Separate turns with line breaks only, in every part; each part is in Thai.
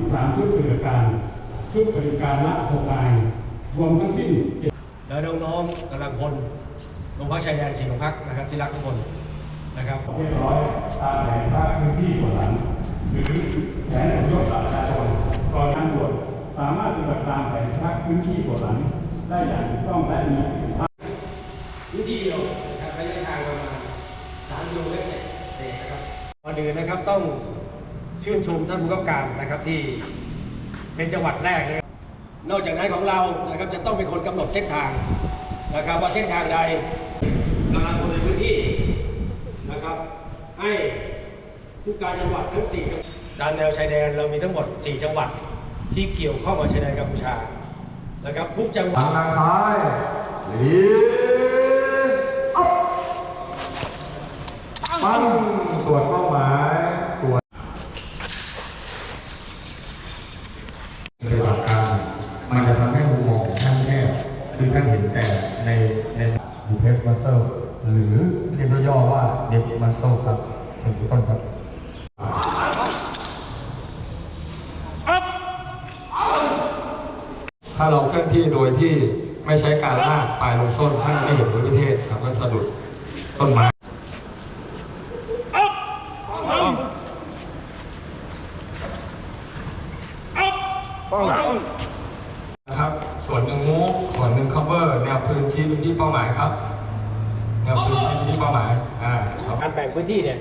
13 ชุดปฏิบัติการชุดปฏิบัติการละ6นายรวมทั้งสิ้น
แล้วน้องๆกำลังพลโรงพักชายแดนสี่โรงพักนะครับที่รักทุกคนนะครับ
เรียบร้อยตามแผนภาคพื้นที่ส่วนหลังหรือแผนอพยพประชาชนกองการตรวจสามารถปฏิบัติตามแผนภาคพื้นที่ส่วนหลังได้อย่างถูกต้องและมีประสิทธิภาพ
พื้นที่เดียวนะครับระยะทางประมาณ3กิโลเมตรเศษนะครับก่อนอื่นนะครับต้อง ชื่นชมท่านผู้กำกับการนะครับที่เป็นจังหวัดแรกนะครับนอกจากนั้นของเรานะครับจะต้องเป็นคนกำหนดเส้นทางนะครับ ว่าเส้นทางใดกำลังคนในพื้นที่นะครับ ให้ผู้การจังหวัดทั้ง4จังหวัดตามแนวชายแดนเรามีทั้งหมด 4 จังหวัดที่เกี่ยวข้องกับชายแดนกัมพูชานะครับทุกจังหวัด
ทางด้านซ้ายลีอัพปั้งตรวจเป้าหมายตรวจปฏิบัติการมันจะทำให้มุมมองของท่านแคบคือท่านเห็นแต่ในในบูเพสมัสเซลหรือเรียกย่อๆว่า เดฟมัสเซลครับเชิญทุกท่านครับถ้าเราเคลื่อนที่โดยที่ไม่ใช้การลากปลายลงส้นท่านไม่เห็นพื้นเทศครับมันสะดุดต้นไม้นะครับ ส่วนหนึ่งมูฟส่วนหนึ่ง cover แนวพื้นชี้ไปที่เป้าหมายครับ ครับพื้นที่เป้าหมายอ่าครับ
การแบ่งพื้นที่เนี่ย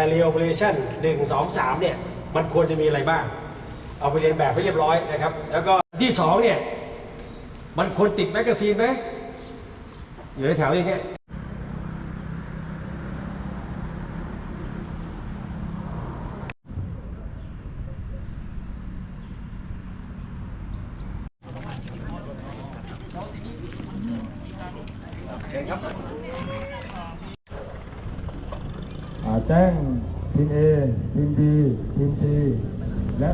area operation 1 2 3เนี่ย มันควรจะมีอะไรบ้าง เอาไปเรียนแบบให้เรียบร้อยนะครับ แล้วก็ที่2เนี่ย มันควรติดแมกกาซีนไหมอยู่ในแถวอย่างเงี้ย เชิญครับ
อ่า แจ้งทีม A ทีม B ทีม C และ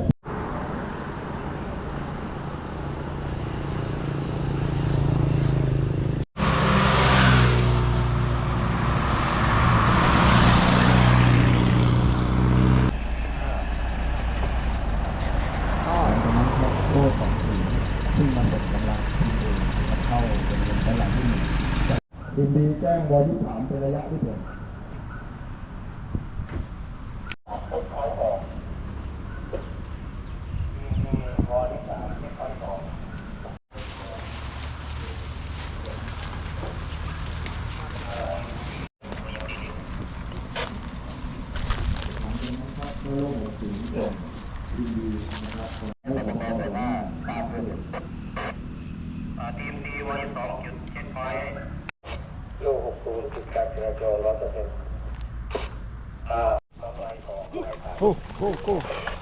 โทษของทีมซึ่งมันเป็นกำลังทีมเองนะครับเข้าเป็นเงินด้านหลังที่หนึ่ง
ทีม B แจ้งวอลที่ ร่
มถึง
โอ้
โห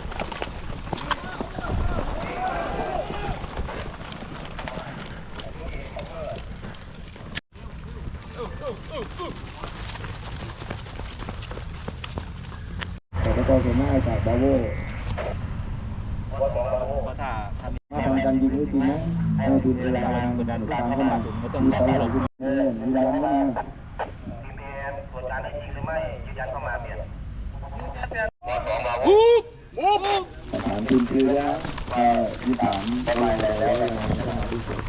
ส่วนมากจากบาโวมาทำการยิงด้วยจริงนะให้ทีมเวลากดดัตามเข้ามาไม่ต้องมีอะไรขึ้นเออมีแรงมาก
ทีมเอตรวจการได้จริงหรือไม่ยืนยันเข้ามาเปลี่ยน
ถามทีมคือว่าเอ่อยี่สามประมาณแล้วแล้วเข้ามาที่สุด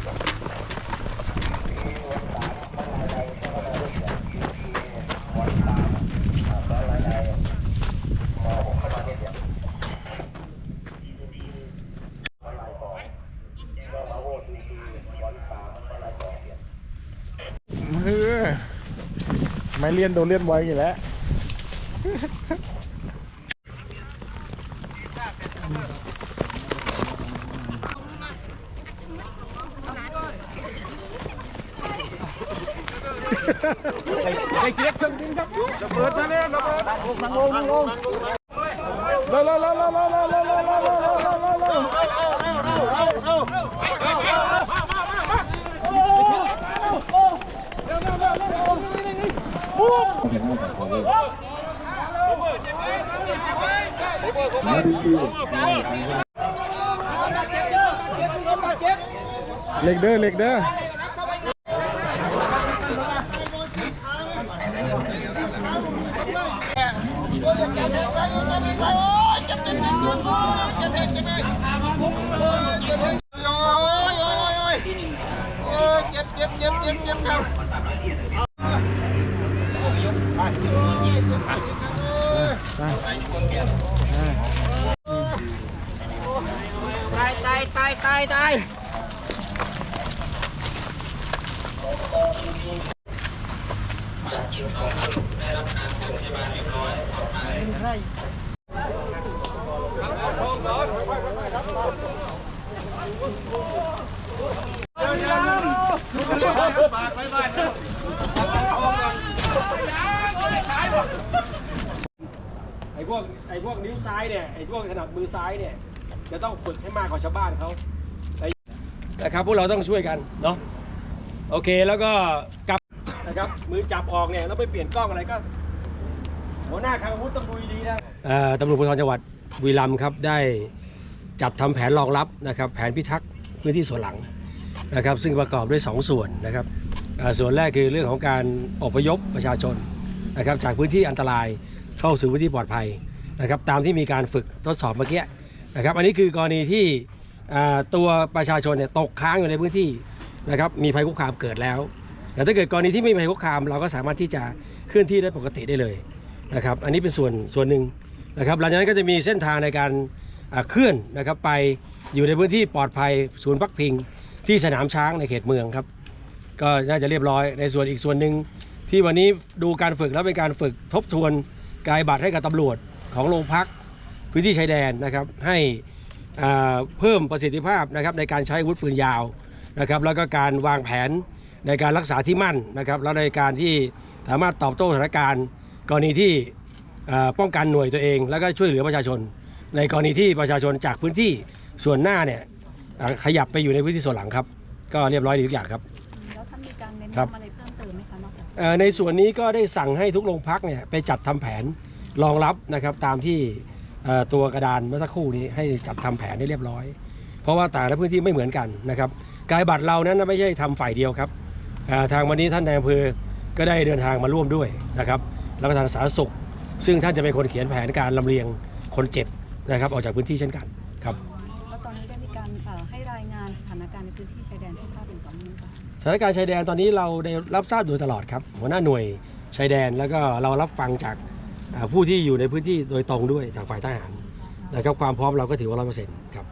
เออ ไม่เลียนโดนเลียนไว้อยู่แล้วไอ้เกียร์เครื่องบินครับระเบิดซะเนี่ยระเบิดนั่งลงนั่งลงเร็วเร็วเร็วเร็วเร็วเร็วเร็วเร็วเร็วเร็วเร็วเร็วเร็ว
เป็นตั้งแต่นเลย
เล็กเด้อเล็กเด้อ tay tay tay tay đây
ไอ้พวกไอ้พวกนิ้วซ้ายเนี่ยไอ้พวกถนัดมือซ้ายเนี่ยจะต้องฝึกให้มากกว่าชาวบ้านเขานะครับพวกเราต้องช่วยกันเนาะโอเคแล้วก็กลับนะครับมือจับออกเนี่ยแล้วไปเปลี่ยนกล้องอะไรก็หัวหน้าคางวุธต้องดูดีนะตำรวจภูธรจังหวัดบุรีรัมย์ครับได้จัดทำแผนรองรับนะครับ แผนพิทักษ์พื้นที่ส่วนหลังนะครับ ซึ่งประกอบด้วย 2 ส่วนนะครับส่วนแรกคือเรื่องของการอพยพประชาชน นะครับจากพื้นที่อันตรายเข้าสู่พื้นที่ปลอดภัยนะครับตามที่มีการฝึกทดสอบเมื่อกี้นะครับอันนี้คือกรณีที่ตัวประชาชนเนี่ยตกค้างอยู่ในพื้นที่นะครับมีภัยคุกคามเกิดแล้วแต่ถ้าเกิดกรณีที่ไม่มีภัยคุกคาม เราก็สามารถที่จะเคลื่อนที่ได้ปกติได้เลยนะครับอันนี้เป็นส่วนส่วนหนึ่งนะครับหลังจากนั้นก็จะมีเส้นทางในการเคลื่อนนะครับไปอยู่ในพื้นที่ปลอดภัยศูนย์พักพิง ที่สนามช้างในเขตเมืองครับก็น่าจะเรียบร้อยในส่วนอีกส่วนหนึ่ง ที่วันนี้ดูการฝึกแล้วเป็นการฝึกทบทวนกายบัตรให้กับตำรวจของโรงพักพื้นที่ชายแดนนะครับให้อ่าเพิ่มประสิทธิภาพนะครับในการใช้อาวุธปืนยาวนะครับแล้วก็การวางแผนในการรักษาที่มั่นนะครับแล้วในการที่สามารถตอบโต้สถานการณ์ กรณีที่เอ่อป้องกันหน่วยตัวเอง แล้วก็ช่วยเหลือประชาชน ในกรณีที่ประชาชนจากพื้นที่ส่วนหน้าเนี่ยเอ่อขยับไปอยู่ในพื้นที่ส่วนหลังครับ ก็เรียบร้อยดีทุกอย่างครับ
แล้วท่านมีการเน้น
ครับ
ย้ำอะไร
ในส่วนนี้ก็ได้สั่งให้ทุกโรงพักเนี่ยไปจัดทำแผนรองรับนะครับตามที่ตัวกระดานเมื่อสักครู่นี้ให้จัดทำแผนได้เรียบร้อย เพราะว่าแต่ละพื้นที่ไม่เหมือนกันนะครับกายบัตรเรานั้นไม่ใช่ทำฝ่ายเดียวครับทางวันนี้ท่านนายอำเภอก็ได้เดินทางมาร่วมด้วยนะครับแล้วก็ทางสาธารณสุข ซึ่งท่านจะเป็นคนเขียนแผนการลำเลียงคนเจ็บนะครับออกจากพื้นที่เช่นกันครับ
แล้วตอนนี้ได้มีการเอ่อให้รานสถานการณ์ในพื้นที่ชายแดนให้ทราบอย่างต่อเนื่องค่ะ
สถานการณ์ชายแดนตอนนี้เราได้รับทราบโดยตลอดครับหัวหน้าหน่วยชายแดนแล้วก็เรารับฟังจากผู้ที่อยู่ในพื้นที่โดยตรงด้วยจากฝ่ายทหารนะครับความพร้อมเราก็ถือว่าร้อยเปอร์เซ็นต์ครับ